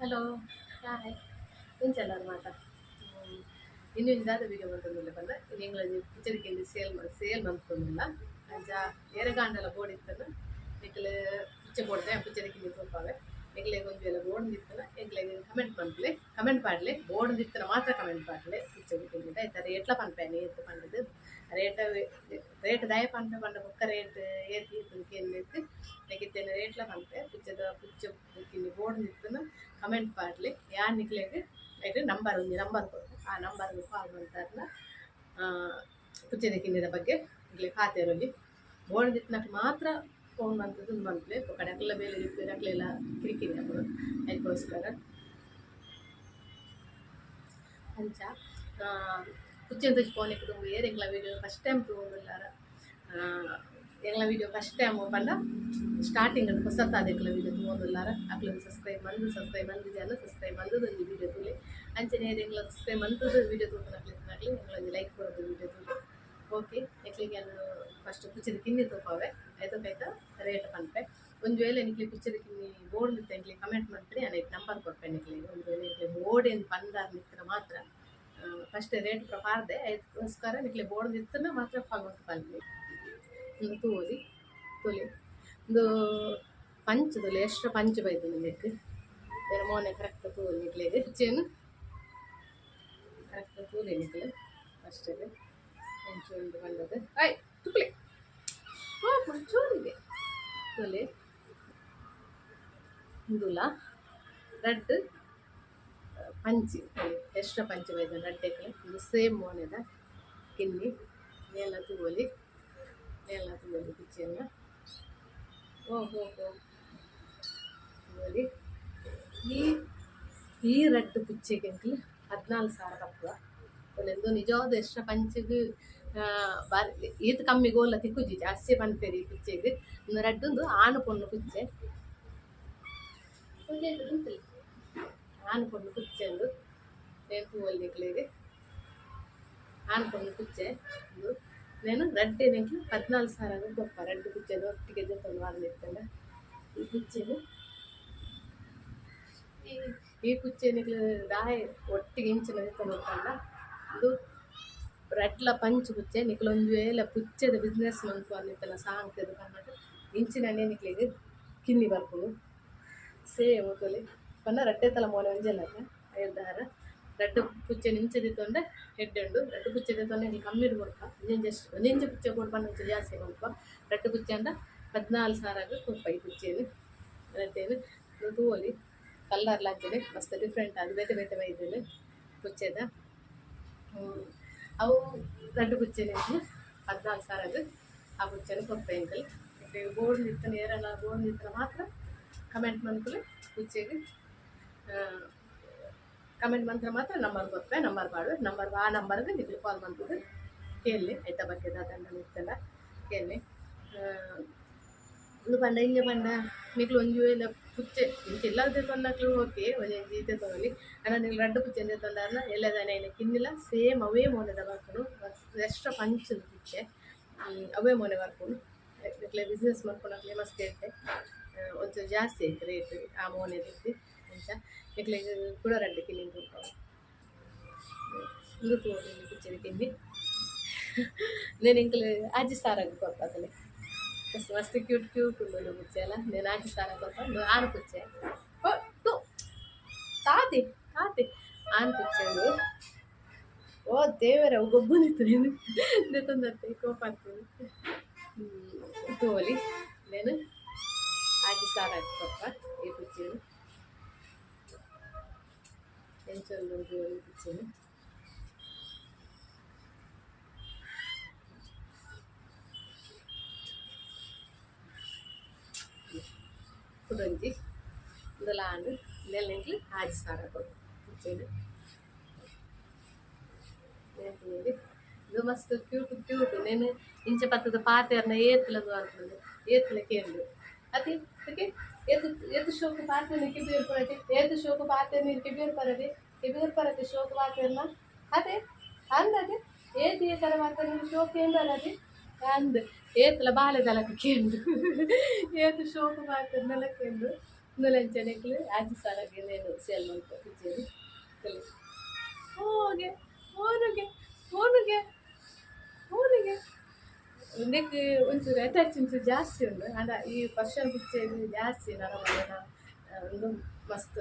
Hello hi ఏం చేయాలన్నమాట ಇನ್ನು ಇದಾದ ವೀಡಿಯೋ ಬಂದ ಬಂದ ತಿಂಗಳಲ್ಲಿ ಕಿಚಡಿಕೆಯಲ್ಲಿ ಸೇಲ್ ಸೇಲ್ ಬಂತಂದಿಲ್ಲ ಅಂಚ ಎರೆಗಾಂಡೆಲ್ಲ ಬೋರ್ಡ್ ಇತ್ತಲ್ಲ ನೆಕ್ಲೆ ಪಿಚ್ಚೆ ಕೊಡ್ದೆ ಪಿಚ್ಚಡಿಕೆ ನಿಂತ್ಕೊಳ್ತಾವೆ ನೆಗ್ಲೆಗೆ ಒಂದು ಎಲ್ಲ ಬೋರ್ಡ್ ನಿತ್ತಲ್ಲ ನೆಗ್ಲೆಗೆ ಕಮೆಂಟ್ பண்ணಲಿ ಕಮೆಂಟ್ பண்ணಲಿ ಬೋರ್ಡ್ ನಿತ್ತನ ಮಾತ್ರ ಕಮೆಂಟ್ பண்ணಲಿ ಪಿಚ್ಚಡಿಕೆ ಆಯ್ತಾರೆ ಎಟ್ಲ ಪನ್ಪೇನೆ ಎತ್ತು ಪಂಡದು ರೇಟ್ ரேட்டு தான் பண்ணுறேன் பண்ணுற பக்க ರೇಟ್ ஏற்றி இருக்கு நெக்கித்தேன ரேட்டில் பண்ணுறேன் பிடிச்சத பிடிச்ச இன்னி போர்டு நிற்குன்னு ಕಮೆಂಟ್ பாடலி யார் நிற்கலேக்கு అయితే ನಂಬರ್ ఉంది ನಂಬರ್ ಕೊಡು ಆ ನಂಬರ್ಗೆ ಕಾಲ್ ಮಾಡ್ತಾರನ್ನ ಕುಚ್ಚದ ಕಿನ್ನಿದ ಬಗ್ಗೆ ಇಲ್ಲಿ ಖಾತೆಯಲ್ಲಿ ಬೋಣದಿತ್ತಿನಾಗ ಮಾತ್ರ ಫೋನ್ ಬಂತದ್ದು ಬಂದ್ಲೆ ಕಡಕಲ ಮೇಲೆ ಕಡಕಲೆಲ್ಲ ಕಿರಿಕಿರಿ ಅವರು ಅದಕ್ಕೋಸ್ಕರ ಅಂಚ ಕುಚ್ಚನ್ ತುಜಿ ಫೋನ್ ಇಟ್ಟು ಏರ್ ಎಂಗ್ಲ ವೀಡಿಯೋ ಫಸ್ಟ್ ಟೈಮ್ ತಗೊಂಡಿಲ್ಲಾರ ಎಂಗ್ಲ ವೀಡಿಯೋ ಫಸ್ಟ್ ಟೈಮ್ ಪಂಡ ಸ್ಟಾರ್ಟಿಂಗ್ ಅದು ಹೊಸತ ಅದಕ್ಲ ವೀಡಿಯೋ ತಗೊಂಡಿಲ್ಲಾರ ಅಕ್ಲ ಸಬ್ಸ್ಕ್ರೈಬ್ ಬಂದು ಸಬ್ಸ್ಕ್ರೈಬ್ ಬಂದಿದೆ ಅಲ್ಲ ಸಬ್ಸ್ಕ್ರೈಬ್ ಬಂದದ್ದು ಒಂದು ವೀಡಿಯೋ ತುಳಿ ಅಂಚನೆ ಎಂಗ್ಲ ಸಬ್ಸ್ಕ್ರೈಬ್ ಬಂದದ್ದು ವೀಡಿಯೋ ತಗೊಂಡು ಆಗ್ಲಿ ಎಂಗ್ಲ ಲೈಕ್ ಕೊಡೋದು ವೀಡಿಯೋ ತುಳಿ ಓಕೆ ಎಕ್ಲಿಗೆ ಅನ್ನ ಫಸ್ಟ್ ಕುಚ್ಚಿದ ಕಿನ್ನಿ ತೋಪಾವೆ ಕೈತ ರೇಟ್ ಪನ್ಪೆ ಒಂದು ವೇಳೆ ನಿಕ್ಲಿ ಕುಚ್ಚಿದ ಕಿನ್ನಿ ಬೋರ್ಡ್ ನಿಂತ ಎಂಕ್ಲಿ ಕಮೆಂಟ್ ಮಾಡ್ತೀರಿ ನಾನು ನಂಬರ್ ಕೊಡ್ಪೆ ನಿಕ್ಲಿಗೆ ಒಂದು ವೇಳೆ ನಿಕ್ಲಿ ಬೋರ್ಡ್ ಏನು ಪಂದಾರ್ ನಿತ್ರ ಮಾತ್ರ ಫಸ್ಟ್ ರೇಟ್ ಪ್ರಪಾರ್ದೆ ಅದಕ್ಕೋಸ್ಕರ ನಿಕ್ಲೆ ಬೋರ್ಡ್ ದಿತ್ತನ ಮಾತ್ರ ಫಾಲ್ವಂತ ಪನ್ಲಿ ಒಂದು ತೂಲಿ ತುಲಿ. ಒಂದು ಪಂಚದಲ್ಲಿ ಎಷ್ಟು ಪಂಚ ಬೈದು ನಿಮಗೆ ಬೇರೆ ಮೋನೆ ಕರೆಕ್ಟ್ ತೂಲಿ ನಿಕ್ಲೆ ಹೆಚ್ಚೇನು ಕರೆಕ್ಟ್ ತೂಲಿ ನಿಕ್ಲೆ ಅಷ್ಟೇ ಉಂಡು ಬಂದದ್ದು. ಆಯ್ ತುಪ್ಲಿ ಓ, ಮಂಚೂರಿಗೆ. ತುಲಿ. ಇಂದುಲ ರೆಡ್. ಪಂಚಿ ಎಕ್ಸ್ಟ್ರಾ ಪಂಚಿ ಬೈದ ರೆಡ್ಡೆಕ್ಲೆ ಇದು ಸೇಮ್ ಮೋನೆದ, ಕಿನ್ನಿ, ನೇಲ ತೂವಲಿ ನೇಲ ತೂವಲಿ ಕಿಚ್ಚೆಲ್ಲ ಓ, ಹೋ ಹೋ. ತೂವಲಿ. ಈ ಈ ರೆಡ್ ಪಿಚ್ಚೆಗೆ ಅಂಕಲ್ ಹದಿನಾಲ್ಕು ಸಾವಿರ ತಪ್ಪುವ. ಒಂದೆಂದು ನಿಜವಾದ ಎಷ್ಟು ಪಂಚಿಗೆ ಬಾರಿ ಈತ ಕಮ್ಮಿ ಗೋಲ ತಿಕ್ಕುಜಿ, ಜಾಸ್ತಿ ಬಂತೇರಿ ಈ ಪಿಚ್ಚೆಗೆ. ರಡ್ಡೊಂದು ಆಣು ಪೊಣ್ಣು ಒಂದೇ ಆನು ఆనుకొండ కూర్చోండు నేను పువ్వులు దిక్కులేదు ఆనుకొండ కూర్చే నేను రెడ్ నెంట్లు పద్నాలుగు సారాలు గొప్ప రెడ్ కూర్చోను ఒకటి గది తొలవాళ్ళు చెప్తాను ఈ కూర్చోను ఈ కూర్చోనికి రాయి ఒట్టి గించినది తొలగకుండా ಇದು ರಡ್ಲ ಪಂಚ್ ಪುಚ್ಚೆ ನಿಕ್ಲು ಒಂದು ವೇಳೆ ಪುಚ್ಚದ ಬಿಸ್ನೆಸ್ ಮಂತು ಅನ್ನಿತ್ತಲ್ಲ ಸಾಂಗ್ ತೆಗೆದು ಕನ್ನಡ ಇಂಚಿನ ನೆನಿಕ್ಲಿಗೆ ಕಿನ್ನಿ ಬರ್ಕೊಂಡು ಸೇಮ್ ಕೊಲೆ ಪನ್ನ ರಟ್ಟೆ ತಲ ಮೋಲೆ ಒಂಜೆಲ್ಲಾಗ ಐರ್ದಾರ ರಡ್ಡು ಪುಚ್ಚೆ ನಿಂಚದಿತ್ತೊಂಡೆ ಎಡ್ಡೆಂಡು ರಡ್ಡು ಪುಚ್ಚೆದಿತ್ತೊಂಡೆ ಇಲ್ಲಿ ಕಮ್ಮಿ ಕೊಡ್ಪ ಒಂಜೆಂಜ್ ಅಷ್ಟು ಒಂಜೆಂಜ್ ಪುಚ್ಚೆ ಕೊಡ್ಬಂದು ಮುಂಚೆ ಜಾಸ್ತಿ ಕೊಡ್ಪ ರಡ್ಡು ಪುಚ್ಚೆ ಅಂದ ಹದಿನಾಲು ಸಾರಾಗ ಕೊಡ್ಪ ಪುಚ್ಚೇನು ಪುಚ್ಚೆನು ರಟ್ಟೇನು ತೂವಲಿ. ಕಲ್ಲರ್ ಹಾಕಿದೆ ಮಸ್ತ್ ಡಿಫ್ರೆಂಟ್ ಆಗಿ ಬೇತೆ ಬೇತೆ ಬೈದಿಲ್ಲ ಪುಚ್ಚೆದ ಅವು ರಡ್ಡು ಪುಚ್ಚೆನೆ ಹದಿನಾಲ್ಕು ಸಾರಾಗ ಆ ಪುಚ್ಚೆನ ಕೊಡ್ಪ ಎಂಕಲ್ ಬೋರ್ಡ್ ನಿಂತ ಏರಲ್ಲ ಬೋರ್ಡ್ ನಿಂತ ಮಾತ್ರ. ಕಮೆಂಟ್ ಮಾಡ್ಕೊಳ್ಳಿ ಪುಚ್ಚೆಗೆ. ಕಮೆಂಟ್ ಮಂತ್ರ ಮಾತ್ರ ನಂಬರ್ ಕೊಟ್ಟರೆ ನಂಬರ್ ಮಾಡುವೆ ನಂಬರ್ ಆ ನಂಬರ್ಗೆ ನಿಮಗೆ ಕಾಲ್ ಮಾಡ್ಬೋದು ಕೇಳಿ ಆಯ್ತಾ? ಬಗ್ಗೆ ದಂಡ ಇರ್ತಲ್ಲ ಕೇಳಿ ಒಂದು ಪಂಡ ಹಿಂಗೆ ಪಂಡ ನಿಕ್ಲು ಒಂಜು ಇಲ್ಲ ಪುಚ್ಚೆ. ಇಂಚ ಎಲ್ಲದೇ ತಂದಾಗ್ಲು ಓಕೆ ಒಂದು ಜೀತೆ ತೊಗೊಳ್ಳಿ. ಅಣ್ಣ ನೀವು ರೆಡ್ ಪುಚ್ಚೆ ಎಂದೇ ತೊಂದಾರನ ಎಲ್ಲದಾನೆ ಏನು ಕಿನ್ನಿಲ್ಲ ಸೇಮ್ ಅವೇ ಮೋನೆ ಬರ್ಕೊಂಡು ಎಕ್ಸ್ಟ್ರಾ ಪಂಚದ ಪುಚ್ಚೆ. ಅವೇ ಮೋನೆ ಬರ್ಕೊಂಡು ಬಿಸ್ನೆಸ್ ಮಾಡ್ಕೊಂಡು ಮಸ್ತ್ ಇರುತ್ತೆ. ಒಂಚೂರು ಜಾಸ್ತಿ ಐತೆ ರೇಟ್ ಆ ಮೋನೆ ಅಂತ అంట మీకు లింక్ కూడా రండి లింక్ ఇంకొక చెరికింది నేను ఇంక ఆచి సారాకు కొత్త అసలు మస్తు క్యూట్ క్యూట్ ఉండే వచ్చేలా నేను ఆచి సారా కొత్త నువ్వు ఆనుకొచ్చా. తాతి తాతి. ఆనుకొచ్చాడు. ఓ దేవర గొబ్బు నిత్రేను నితందత్తే కోపాడుతుంది తోలి. నేను ఆచి సారాకు కొత్త ఈ కూర్చోను ചിക്കൻ ചെറുകറി വേവിപ്പിച്ചത് കുടഞ്ചി ഇതെല്ലാമാണ് ഇതല്ലെങ്കിൽ ആജി സാറ കൊടുക്കും ಇದು ಮಸ್ತ್ ಕ್ಯೂಟ್ ಕ್ಯೂಟ್ ನೇನು ಇಂಚೆ ಪತ್ತದ ಪಾತೆಯನ್ನ ಏತ್ಲದು ಅಂತಂದು ಏತ್ಲ ಕೇಂದ್ರ ಅದೇ ಅದಕ್ಕೆ ಕಿಬಿಯರ್ ಪರಟಿ ಎದು ಶೋಕ ಪಾತ್ರ ನೀರು ಕಿಬಿಯರ್ ಪರಟಿ ಕಿಬಿಯರ್ ಪರಟಿ ಶೋಕ ಪಾತ್ರ ಅದೇ, ಅಂದದೆ, ಏತ್ ಈ ಥರ ಮಾತ್ರ ನೀರು ಶೋಕ ಎಂದಲದೆ ಅಂದ್. ಏತಲ ಬಾಳೆದಲಕ್ಕೆ ಕೇಂದು. ಏತು ಶೋಕ ಪಾತ್ರ ನೆಲಕ್ಕೆಂದು ಇಂದುಲಂಚನೆಗಳು ಆಜಿ ಸಾಲಾಗಿ ನೇನು ಸೇಲ್ ಮಾಡ್ಕೊ ಪಿಚ್ಚೇರಿ ಕಲಿ ಹೋಗೆ ಓನುಗೆ ಓನುಗೆ ಓನುಗೆ. ನೆಕ್ ಒಂಚೂರು ಅಟ್ಯಾಚ್ ಒಂಚೂರು ಜಾಸ್ತಿ ಉಂಡು ಅಂಡ ಈ ಪರ್ಷನ್ ಪಿಚ್ಚೇರಿ ಜಾಸ್ತಿ ನರಮನೆನ ಒಂದು ಮಸ್ತ್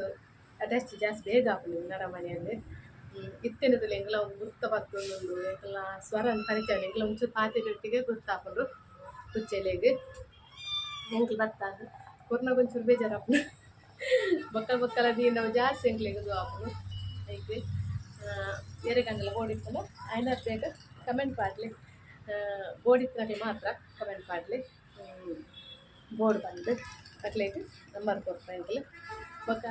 ಅಟ್ಯಾಚ್ ಜಾಸ್ತಿ ಬೇಗ ಆಗ್ಬೋದು ನರಮನೆಯಲ್ಲಿ. ಇತ್ತಿನದಲ್ಲಿ ಎಂಗ್ಲ ಗುರ್ತ ಬರ್ತೊಂದು ಎಂಗ್ಲ ಸ್ವರ ಪರಿಚಯ ಎಂಗ್ಲ ಒಂಚೂರು ಪಾತಿರೊಟ್ಟಿಗೆ ಗುರ್ತಾಪುಂಡು ಕುಚ್ಚೆಲೆಗೆ ಎಂಕ್ಲು ಬರ್ತಾರೆ ಕೊರ್ನ ಒಂಚೂರು ಬೇಜಾರಾಪುಂಡು ಬೊಕ್ಕಲ ಬೊಕ್ಕಲ ದೀನ ನಾವು ಜಾಸ್ತಿ ಎಂಕ್ಲೆಗೆ ಇದು ಆಪುಂಡು ಐತೆ ಬೇರೆ ಗಂಡಲ ಓಡಿತ್ತಲ್ಲ ಆಯ್ನ ಬೇಗ ಕಮೆಂಟ್ ಪಾಡ್ಲಿ ಬೋಡಿತ್ತಿನಾಗೆ ಮಾತ್ರ ಕಮೆಂಟ್ ಮಾಡಲಿ. ಬೋರ್ಡ್ ಬಂದು ಅಕ್ಲೇಗೆ ನಂಬರ್ ಎಂಕ್ಲು ಬೊಕ್ಕ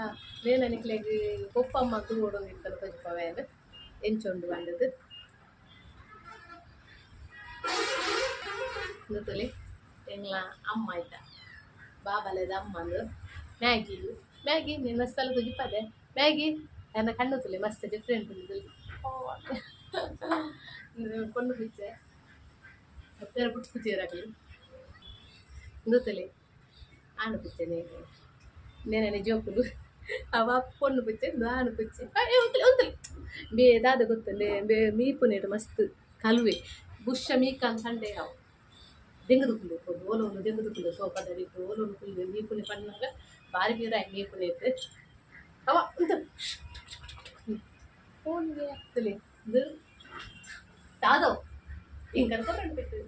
ನೇನ ನಿಕ್ಲೆಗ್ ಪೊಪ್ಪಮ್ಮ ತೂವೊಡೊಂದು ಇತ್ತನ ಪೊಜಿಪವೇನು ಎಂಚೊಂಡು ಬಂದದ್ದು? ಗೊತ್ತಲಿ ಎಂಗ್ಲ ಅಮ್ಮ ಆಯ್ತ? ಬಾಬಲೆದ ಅಮ್ಮಂದು ಮ್ಯಾಗಿ ಮ್ಯಾಗಿ ನೀನು ಸ್ಥಳ ಕುಜಿಪದೆ ಮ್ಯಾಗಿ, ನನ್ನ ಕಣ್ಣು ತುಲಿ ಮಸ್ತ್ ಡಿಫ್ರೆಂಟ್ ಕೊಂಡು ಬಿಚ್ಚೆ ಬೇರೆ ಬಿಟ್ಟು ಕೂತಿದ್ರಾಗಲಿ ఇందుతలే ఆనుకొచ్చాను నేననే జోకులు అవ పొన్ను పుచ్చింది ఆనుకొచ్చి ఉంతలి ಬೇ దాద గొత్తలే బే మీపు నేడు మస్తు కలువే బుష మీ కంటే అవు దెంగదుకులు ఓలోను దెంగదుకులు సోపదరి ఓలోను కుళ్ళు మీపుని పన్నాక భారీ బీరాయి మీపు నేతే అవ ఉంత ఫోన్ చేస్తలే దాదావు ఇంకనుకో రెండు పెట్టేది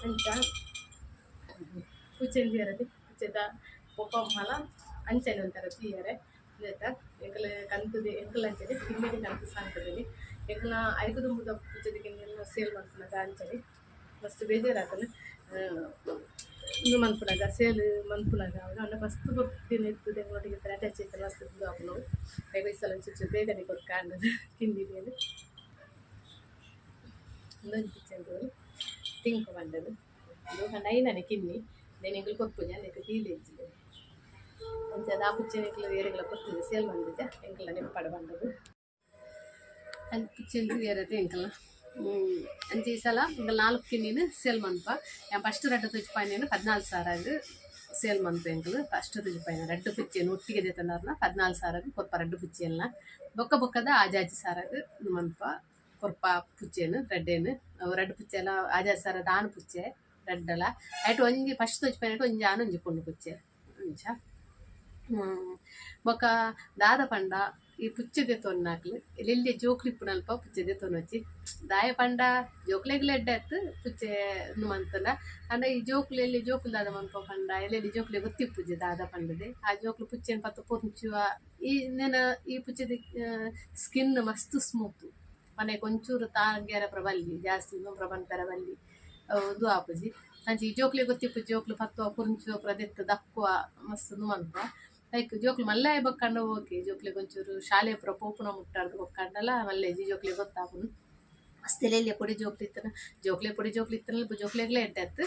ಅಂತ ಕುಚೆನ್ ಜೀರತಿ ಕುಚೆದ ಪೊಪ್ಪ ಮಲ ಅಂಚೆನ ಅಂತಾರೆ ತೀಯರೆ ಆಯ್ತ ಎಂಕಲ ಕಂತದೆ ಎಂಕಲ್ ಅಂಚೆದೆ ತಿಂಡಿಗೆ ಕಂತು ಸಾಂತದಲ್ಲಿ ಎಂಕನ ಐದು ದುಂಬುದ ಕುಚೆದಿಗೆ ಎಲ್ಲ ಸೇಲ್ ಮಾಡ್ಕೊಂಡಾಗ ಅಂಚೆದೆ ಮಸ್ತ್ ಬೇಜಾರಾತನ ಇದು ಮನ್ಪುನಾಗ ಸೇಲ್ ಮನ್ಪುನಾಗ ಅವನು ಅಣ್ಣ ಮಸ್ತ್ ದಿನ ಇರ್ತದೆ ನೋಡಿಗೆ ಅಟ್ಯಾಚ್ ಐತೆ ಮಸ್ತ್ ಇದು ಅವನು ಬೇಗ ಈ ಸಲ ಚುಚ್ಚು ಬೇಗನೆ ಕೊಟ್ಟು ಕಾಣದು ತಿಂಡಿಗೆ ಅಂದ್ರೆ ಒಂದು ತಿಂಕು ಬಂದದು ಇದು ನೈನನೆ ಕಿನ್ನಿ ನೆನೆಗಳು ಕೊಪ್ಪುಜ ನೆಕ್ ಹೀಲಿ ಇಜ್ಜಿದೆ ಅಂಚದ ಆ ಪುಚ್ಚೆನೆಕ್ಲ ಏರೆಗಳ ಕೊತ್ತಿದೆ ಸೇಲ್ ಬಂದಿದ್ದೆ ಎಂಕಲ್ಲ ನೆನಪಾಡ ಬಂದದು ಅಲ್ಲಿ ಪುಚ್ಚೆಂದು ಏರದೆ ಎಂಕಲ್ಲ ಅಂಚೆ ಈ ಸಲ ಇಂಕ ನಾಲ್ಕು ಕಿನ್ನಿನ ಸೇಲ್ ಮನ್ಪ ഞാൻ ಫಸ್ಟ್ ರೆಡ್ ತುಜ್ಪಾಯಿನ ಪದ್ನಾಲ್ಕು ಸಾವಿರ ಸೇಲ್ ಮನ್ಪ ಎಂಕಲು ಫಸ್ಟ್ ತುಜ್ಪಾಯಿನ ರೆಡ್ ಪುಚ್ಚೆನು ಒಟ್ಟಿಗೆ ದೇತಂದಾರ್ನ ಪದ್ನಾಲ್ಕು ಸಾವಿರ ಕೊರ್ಪ ರೆಡ್ ಪುಚ್ಚೆಲ್ಲ ಬೊಕ್ಕ ಬೊಕ್ಕದ ಆಜಾಜಿ ಸಾರಾಗ ಮನ್ಪ ಕೊರ್ಪ ಪುಚ್ಚೆನು ರಡ್ಡೆನು ರಡ್ಡು ಪುಚ್ಚೆಲ ಆಜಾ ಸರ ದಾನ್ ಪುಚ್ಚೆ ರಡ್ಡಲ ಐಟ್ ಒಂಜಿ, ಫಸ್ಟ್ ತೋಜ್ಪೆನೆಟ್ ಒಂಜಿ ಆನು ಒಂಜಿ ಪೊಣ್ಣು ಪುಚ್ಚೆ. ಅಂಚ ಬೊಕ ದಾದ ಪಂಡ ಈ ಪುಚ್ಚದೆ ತೊನ್ನಾಕ್ಲು ಎಲ್ಲೆಲ್ಲಿ ಜೋಕ್ಲಿಪ್ಪುನಲ್ಪ ಪುಚ್ಚದೆ ತೊನ್ನೊಚ್ಚಿ ದಾಯ ಪಂಡ ಜೋಕ್ಲೆಗ್ಲ ಎಡ್ಡೆತ್ತು ಪುಚ್ಚೆ ಮಂತನ ಅಂದ್ರೆ ಈ ಜೋಕ್ಲು ಎಲ್ಲಿ ಜೋಕ್ಲು ದಾದ ಮನ್ಪ ಪಂಡ ಎಲ್ಲೆಲ್ಲಿ ಜೋಕ್ಲೆ ಗೊತ್ತಿಪ್ಪುಜ್ಜೆ ದಾದ ಪಂಡದೆ. ಆ ಜೋಕ್ಲು ಪುಚ್ಚೆನ್ ಪತ್ತ ಪೊಂಚುವ ಈ ನೆನ ಈ ಪುಚ್ಚದ ಸ್ಕಿನ್ ಮಸ್ತ್ ಸ್ಮೂತು. ಮನೆಗೆ ಒಂಚೂರು ತಾಂಗ್ಯರ ಪ್ರಬಲ್ಲಿ, ಜಾಸ್ತಿ ಪ್ರಬಂತರ ಬಲ್ಲಿ ಒಂದು ಆಪುಜಿ. ಅಂಚಿ ಜೋಕ್ಲೆ ಗೊತ್ತಿಪ್ಪು ಜೋಕ್ಲು ಪತ್ತುವ ಕುರುಂಚು ಪ್ರದೆತ್ತ ದಕ್ಕುವ ಮಸ್ತ್ ನುಮನ್ಪ ಲೈಕ್ ಜೋಕ್ಲು ಮಲ್ಲಾಯ ಬಕ್ಕಂಡ ಓಕೆ ಜೋಕ್ಲೆ ಒಂಚೂರು ಶಾಲೆ ಪುರ ಪೋಪುನ ಮುಟ್ಟಾಡ್ದು ಬಕ್ಕಂಡಲ್ಲ ಮಲ್ಲೆ ಜಿ ಜೋಕ್ಲೆ ಗೊತ್ತಾಪುನು. ಮಸ್ತ್ ಎಲೆ ಪುಡಿ ಜೋಕ್ಲಿ ಇತ್ತನ, ಜೋಕ್ಲೆ ಪುಡಿ ಜೋಕ್ಲಿ ಇತ್ತನಲ್ಲ ಜೋಕ್ಲೆಗ್ಲೇ ಎಡ್ಡೆತ್ತು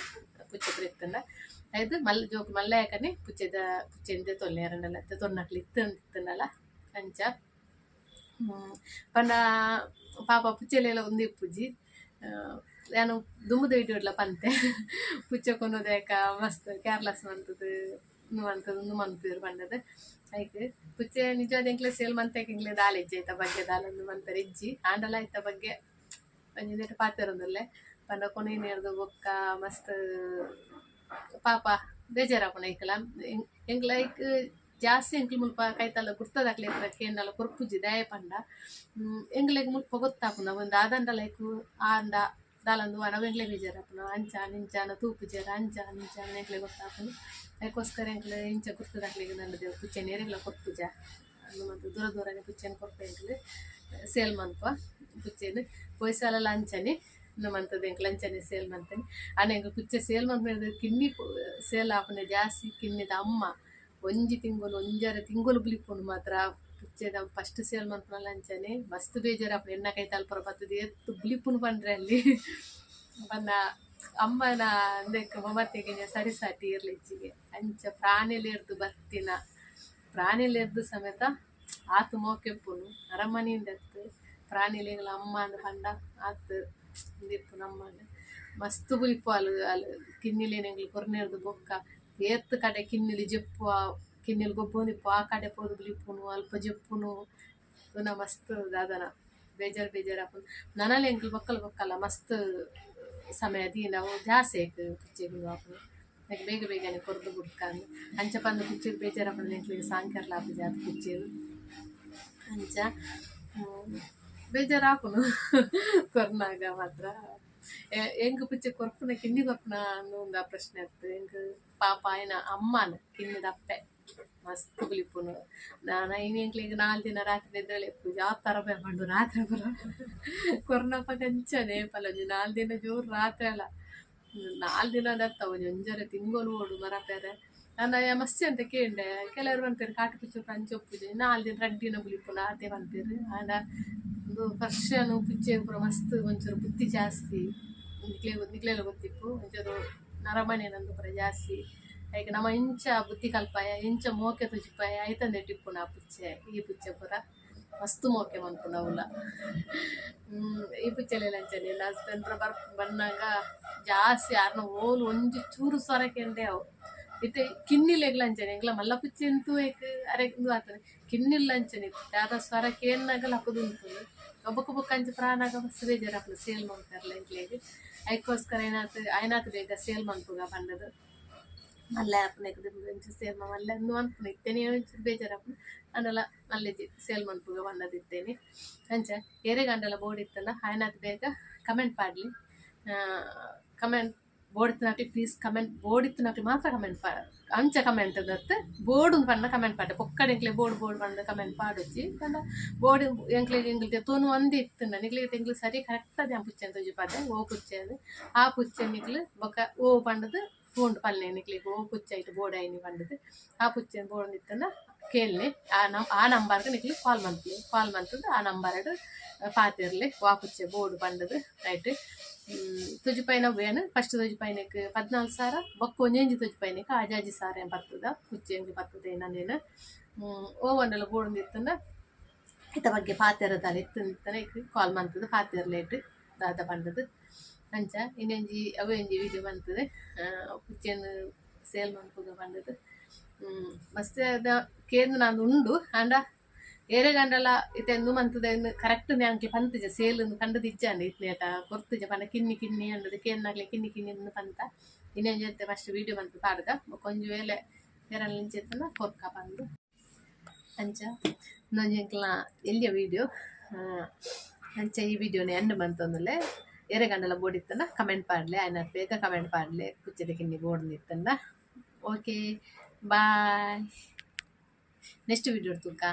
ಪುಚ್ಚಿದ್ರೆ ಇತ್ತನ ಅದು ಮಲ್ಲ ಜೋಕ್ ಮಲ್ಲಾಯ ಕನೆ ಪುಚ್ಚೆದ, ಪುಚ್ಚೆಂದೆ ತೊಲ್ಲೆ ಎರಡಲ್ಲ ತೊನ್ನಕ್ಲಿ ಇತ್ತಂದಿತ್ತನಲ್ಲ ಅಂಚ ಪಂಡ ಪಾಪ ಪುಚ್ಚಲೆಲ್ಲ ಒಂದೇ ಪೂಜಿ ನಾನು ದುಮ್ಮದ ಇಟ್ಟು ಪಂತೆ. ಪುಚ್ಚ ಕೊನೋದೇಕ ಮಸ್ತ್ ಕೇರ್ಲೆಸ್ ಮಂತದ್ದು ಮಂತದ್ದು ಮಂತಿದ್ರು ಮಂತರು ಆಯ್ತು, ಪುಚ್ಚೆ ನಿಜವಾದ ಎಂಕ್ಲೆ ಸೇಲ್ ಮಂತಕ್ಕೆ ಇಂಗ್ಲೆ ದಾಲ್ ಹೆಜ್ಜೆ ಐತ ಬಗ್ಗೆ ದಾಲೊಂದು ಮಂತರ ಹೆಜ್ಜಿ. ಆಂಡಲ ಐತ ಬಗ್ಗೆ ಒಂಜಿನೇಟ ಪಾತಿರೊಂದಲ್ಲೇ. ಪಂಡ ಕೊನೆಯನೇರ್ದು ಬೊಕ್ಕ, ಮಸ್ತ್, ಪಾಪ ಬೇಜಾರಾಪುನ ಐಕಲ ಎಂಕ್ಲ ಐಕ್ ಜಾಸ್ತಿ ಎಂಕ್ಲು ಮುಲ್ಪ ಕೈತಲ್ಲ ಗುರ್ತದಾಕ್ಲೆ ಕೇಂದಲ್ಲ ಕೊರ್ಪುಜಿ ದಯ ಪಂಡ ಎಂಗ್ಲೆಗ್ ಮುಲ್ಪ ಗೊತ್ತಾಪುನ ಒಂದು ಆದಂಡ ಲೈಕ್ ಆಂಡ ದಾಲಂದು ನವೆಂಗ್ಲೆ ಬೇಜಾರಾಪುನ ಅಂಚ ನಿಂಚಾನ ತೂಪು ಜರ ಅಂಚ ನಿಂಚಾನ ಎಂಕ್ಲೆ ಗೊತ್ತಾಪುನ ಅದಕ್ಕೋಸ್ಕರ ಎಂಕ್ಲೆ ಇಂಚ ಗುರ್ತದಾಕ್ಲೆಗ್ ನಂದು ಪುಚ್ಚೆ ನೇರೆಗ್ಲ ಕೊರ್ಪುಜ ಮತ್ತು ದೂರ ದೂರನೇ ಪುಚ್ಚೆನ ಕೊರ್ಪೆ ಎಂಕ್ಲೆ ಸೇಲ್ ಮನ್ಪ ಪುಚ್ಚೆನು ಪೊಯ್ಸಾಲೆಲ್ಲ ಅಂಚನೆ ಮಂತದ ಎಂಕ್ ಲಂಚನೆ ಸೇಲ್ ಮಂತೇನೆ ಅಣ್ಣ ಎಂಕ್ ಪುಚ್ಚೆ ಸೇಲ್ ಮಂತ ಕಿನ್ನಿ ಸೇಲ್ ಆಪನೆ ಜಾಸ್ತಿ ಕಿನ್ನಿದ ಅಮ್ಮ. ಒಂಜಿ ತಿಂಗಳು ಒಂಜರ ತಿಂಗಳು ಬುಲಿಪ್ಪುಂಡು ಮಾತ್ರ. ಪುಚ್ಚೆದ ಫಸ್ಟ್ ಸೇಲ್ ಮನ್ಪನಲ್ಲ ಅಂಚನೆ, ಮಸ್ತ್ ಬೇಜಾರಪ್ಪ ಎಣ್ಣ ಕೈ ತಲ್ಪರ ಬತ್ತದ, ಎತ್ತು ಬಿಲಿಪುನು ಬಂದ್ರೆ ಅಲ್ಲಿ. ಬಂದ ಅಮ್ಮನ ಅಂದಕ್ಕೆ ಮಮತೆಗೆ ಸರಿ ಸಾಟಿ ಇರ್ಲಿಚ್ಚಿಗೆ ಅಂಚ ಪ್ರಾಣಿಲೆರ್ದು ಬರ್ತಿನ ಪ್ರಾಣಿಲೆರ್ದು ಸಮೇತ ಆತು ಮೋಕೆಪ್ಪುನು ಅರಮನೆಯಿಂದ ಎತ್ತು ಪ್ರಾಣಿಲಿ ಅಮ್ಮ ಅಂದ್ರೆ ಪಂಡ ಆತು ದಿಪ್ಪು ನಮ್ಮ ಮಸ್ತ್ ಬುಲಿಪ್ಪು ಅಲ್ಲಿ ಅಲ್ ಕಿನ್ನಿಲೇನೆ ಎಂಗ್ಲು ಕೊರ್ನೆರ್ದು ಬೊಕ್ಕ. ಏತ್ ಕಡೆ ಕಿನ್ನಿಲಿ ಜಪ್ಪು ಕಿನ್ನಿಲಿ ಗೊಬ್ಬೊಂದಿಪ್ಪು ಆ ಕಡೆ ಪೋದು ಬುಲಿಪ್ಪುನು ಅಲ್ಪ ಜಿಪ್ಪುನು. ತುನ ಮಸ್ತ್ ದಾದನ ಬೇಜಾರ್ ಬೇಜಾರ್ ಆಪುಂಡು ನನಲೆ ಎಂಕ್ಲು ಬೊಕ್ಕಲ ಬೊಕ್ಕಲ ಮಸ್ತ್ ಸಮಯ ದೀನ. ಜಾಸ್ತಿ ಆಯ್ತು ನೆಕ್ ಬೇಗ ಬೇಗನೆ ಕೊರ್ದು ಬುಡ್ಕಂದು ಅಂಚ ಪಂದು ಪಿಚ್ಚೆಗ್ ಬೇಜಾರ್ ಆಪುಂಡು ಎಂಕ್ಲಿಗೆ ಸಾಂಕರ್ಲ ಆಪು ಜಾತ್ ಪಿಚ್ಚೆರು ಅಂಚ ಹ್ಮ್, ಬೇಜಾರ್ ಆಪುನು ಕೊರ್ನಾಗ ಮಾತ್ರ. ಎಂಕ್ ಪಿಚ್ಚೆ ಕೊರ್ಪುನ ಕಿನ್ನಿ ಕೊರ್ಪುನ ಅನ್ನೋ ಒಂದು ಪ್ರಶ್ನೆ ಆಗ್ತದೆ ಎಂಕ್ ತಿನ್ನದ ಅಪ್ಪೆ. ಮಸ್ತ್ ಕುಲಿಪುನು ನಾನು ಐನೆಂಕ್ಲಿಗೆ ನಾಲ್ ದಿನ ರಾತ್ರಿ ಇದ್ದಾಳೆ ಯಾವ ಥರ ಬೇಕು ರಾತ್ರಿ ಬರ ಕೊರ್ನಪ್ಪ ಕಂಚನೆ ಪಲಜಿ ನಾಲ್ ದಿನ ಜೋರು ರಾತ್ರಿ ಅಲ್ಲ. ನಾಲ್ ದಿನ ದತ್ತ ಒಂಜಿ. ಒಂಜರೆ ತಿಂಗಳು ಓಡು ಮರಪೆರೆ ನಾನು ಮಸ್ತಿ ಅಂತ ಕೇಂಡೆ ಕೆಲವರು ಬಂತಾರೆ ಕಾಟು ಪಿಚ್ಚು ಪಂಚು ಪೂಜೆ ನಾಲ್ ದಿನ ರಡ್ಡಿನ ಬುಲಿಪುನ ಅದೇ ಬಂತೀರಿ ಆಂಡ ಒಂದು ಫರ್ಷನು ಪಿಚ್ಚೆ ಪೂರ ಮಸ್ತ್ ಒಂಚೂರು ಬುದ್ಧಿ ಜಾಸ್ತಿ. ನಿಕ್ಲೆ ನಿಕ್ಲೆಲ್ಲ ಗೊತ್ತಿಪ್ಪು ಒಂಚೂರು ನರಮಣಿ ನಂದು ಪೂರ ಜಾಸ್ತಿ ಈಗ ನಮ್ಮ ಇಂಚ ಬುದ್ಧಿ ಕಲ್ಪಾಯ ಇಂಚ ಮೋಕೆ ತುಜಿಪಾಯ ಐತಂದೆ ಟಿಪ್ಪುನ ಆ ಪುಚ್ಚೆ ಈ ಪುಚ್ಚೆ ಪೂರ ಮಸ್ತ್ ಮೋಕೆ ಮನ್ಪುನ ಅವಲ ಹ್ಮ್ ಈ ಪುಚ್ಚೆಲೆಲ್ಲ ಅಂಚನೆ ನನ್ನ ಹಸ್ಬೆಂಡ್ ಪೂರ ಬರ್ ಬಂದಾಗ ಜಾಸ್ತಿ ಯಾರನ್ನ ಓಲು ಒಂಜಿ ಚೂರು ಸ್ವರ ಕೆಂಡೆ ಅವು ಇತ್ತೆ ಕಿನ್ನಿಲೆಗ್ಲ ಅಂಚನೆ ಎಂಗ್ಲ ಮಲ್ಲ ಪುಚ್ಚೆ ಅಂತೂ ಏಕ್ ಅರೆಂದು ಆತನೆ ಕಿನ್ನಿಲ್ಲ ಅಂಚನೆ ದಾದ ಸ್ವರ ಕೇನ್ನಾಗಲ ಹಪ್ಪದು ಉಂಟು ಒಬ್ಬಕ್ಕ ಬೊಕ್ಕ ಅಂಚ ಪ್ರಾಣಾಗ ಮಸ್ತ್ ಬೇಜಾರು ಹಾಪುನ ಸೇಲ್ ಮಾಡ್ತಾರಲ್ಲ ಎಂಕ್ಲೆಗ್ ಅದಕ್ಕೋಸ್ಕರ ಏನಾತ್ ಆಯ್ನಾತ್ ಬೇಗ ಸೇಲ್ ಮನ್ಪುಗ ಪಂಡದು ಮಲ್ಲ ಆಪುನೆಗ್ ಒಂಚೂರು ಸೇಲ್ ಮಲ್ಲ ಅಂದು ಅನ್ಪುನ ಇತ್ತೇನೆ ಒಂಚೂರು ಬೇಜಾರು ಆಪುನ ಅನ್ನೆಲ್ಲ ಮಲ್ಲೆಜಿ ಸೇಲ್ ಮನ್ಪುಗ ಬಣ್ಣದಿತ್ತೇನೆ ಅಂಚ ಎರೆಗಂಡಲ ಬೋರ್ಡ್ ಇತ್ತಲ್ಲ ಆಯ್ನಾತ್ ಬೇಗ ಕಮೆಂಟ್ ಪಾಡ್ಲಿ ಕಮೆಂಟ್ ಬೋರ್ಡ್ ಇತ್ತಿನಾಕ್ಲಿ ಪ್ಲೀಸ್ ಕಮೆಂಟ್ ಬೋರ್ಡ್ ಇತ್ತಿನಾಕ್ಲಿ ಮಾತ್ರ ಕಮೆಂಟ್ ಅಂಚೆ ಕಮೆಂಟ್ ದತ್ತು ಬೋರ್ಡ್ ಪಂಡ ಕಮೆಂಟ್ ಪಾಡೆ ಪೊಕ್ಕಡೆ ಎಂಕ್ಲೆ ಬೋರ್ಡ್ ಬೋರ್ಡ್ ಪಂಡ ಕಮೆಂಟ್ ಪಂಡ ಬೋರ್ಡ್ ಎಂಕ್ಲೆಗ್ ಎಂಗ್ಲಿಗೆ ತೋನು ಒಂದೇ ಇತ್ತು ನಿಕ್ಲಿಗೆ ಎಂಗ್ಲು ಸರಿ ಕರೆಕ್ಟ್ ಅದೇ ಆ ಪುಚ್ಚೆ ತುಜಿ ಪಾದೆ ಓ ಅದು ಆ ಪುಚ್ಚೆ ನಿಕ್ಲು ಬೊಕ್ಕ ಓ ಪಂಡದು ಫೋನ್ ಪಲ್ಲೆ ನಿಕ್ಲಿಗೆ ಓ ಪುಚ್ಚೆ ಆಯ್ತು ಬೋರ್ಡ್ ಐನಿ ಪಂಡದು. ಆ ಪುಚ್ಚೆ ಬೋರ್ಡ್ ಕೇಳಲಿ ಆ ನಮ್, ಆ ನಂಬರ್ಗೆ ನಿಕ್ಲಿ ಕಾಲ್ ಮಂತ್ಲಿ ಕಾಲ್ ಮಂತದ್ದು ಆ ನಂಬರ್ಡ್ ಪಾತಿರ್ಲಿ. ವಾ ಪುಚ್ಚೆ ಬೋರ್ಡ್ ಪಂಡದು. ರೈಟ್ ತುಜಿ ಪೈನ ಬೇನು ಫಸ್ಟ್ ತುಜಿ ಪೈನಕ್ ಪದ್ನಾಲ್ ಸಾರ, ಬೊಕ್ಕ ಒಂಜೊಂಜಿ ತುಜಿ ಪೈನಕ್ ಆಜಾಜಿ ಸಾರ ಏನ್ ಬರ್ತದ? ಎಂಗ್ ಬರ್ತದೆ ನಂದೇನು ಓ ಒಂದೆಲ್ಲ ಬೋರ್ಡ್ ಇತ್ತಂದ ಇತ್ತ ಬಗ್ಗೆ ಪಾತೆರದಾಲ ಇತ್ತು ಕಾಲ್ ಇಕ್ ಕಾಲ್ ಮಂತದ ಪಾತೆರ್ಲೇಟ್ ದಾದ ಬಂದದ್ದು ಅಂಚ, ಇನ್ನೊಂಜಿ ಅವು ಎಂಜಿ ವಿಡಿಯೋ ಬಂತದೆ ಪುಚ್ಚೆಂದು ಸೇಲ್ ಮನ್ಪುಗ ಬಂದದ್ದು ಮಸ್ತ್ ಅದ ಕೇಂದ್ರ ನಾನು ಉಂಡು, ಆಂಡ ಏರೆ ಗಂಡಲ ಇತೆಂದು ಮಂತದ ಕರೆಕ್ಟ್ ಅಂಕ್ಲೆ ಪಂತಜ ಸೇಲ್ ಕಂಡು ಇಜ್ಜಾಂಡೆ ಇತ್ಲೇಟ ಕೊರ್ತಜ ಪಂಡ ಕಿನ್ನಿ ಕಿನ್ನಿ ಅಂಡದ ಕೇನ್ನಾಗ್ಲೆ ಕಿನ್ನಿ ಕಿನ್ನಿ ಅಂದ್ ಪಂತ ಇನ್ನೊಂಜಿ ಜೊತೆ ಫಸ್ಟ್ ವಿಡಿಯೋ ಬಂತು ಪಾಡ್ದ ಕೊಂಜ ವೇಳೆ ಎರಲ್ ನಿಂಚೆತ್ತನ ಕೊರ್ಕ ಬಂದು ಅಂಚ ಇನ್ನೊಂಜಿ ಎಂಕ್ಲ ಎಲ್ಲಿಯ ವಿಡಿಯೋ ಅಂಚ ಈ ವಿಡಿಯೋನ ಎಂಡ್ ಎರೆಗಂಡಲ ಗಂಡಲ ಬೋರ್ಡ್ ಇತ್ತಂದ ಕಮೆಂಟ್ ಪಾಡ್ಲೆ ಆಯ್ನ ಬೇಗ ಕಮೆಂಟ್ ಪಾಡ್ಲೆ ಕುಚ್ಚದ ಕಿನ್ನಿ ಬೋರ್ಡ್ ಇತ್ತಂದ ಓಕೆ ಬಾಯ್ ನೆಕ್ಸ್ಟ್ ವಿಡಿಯೋ ತೂಕ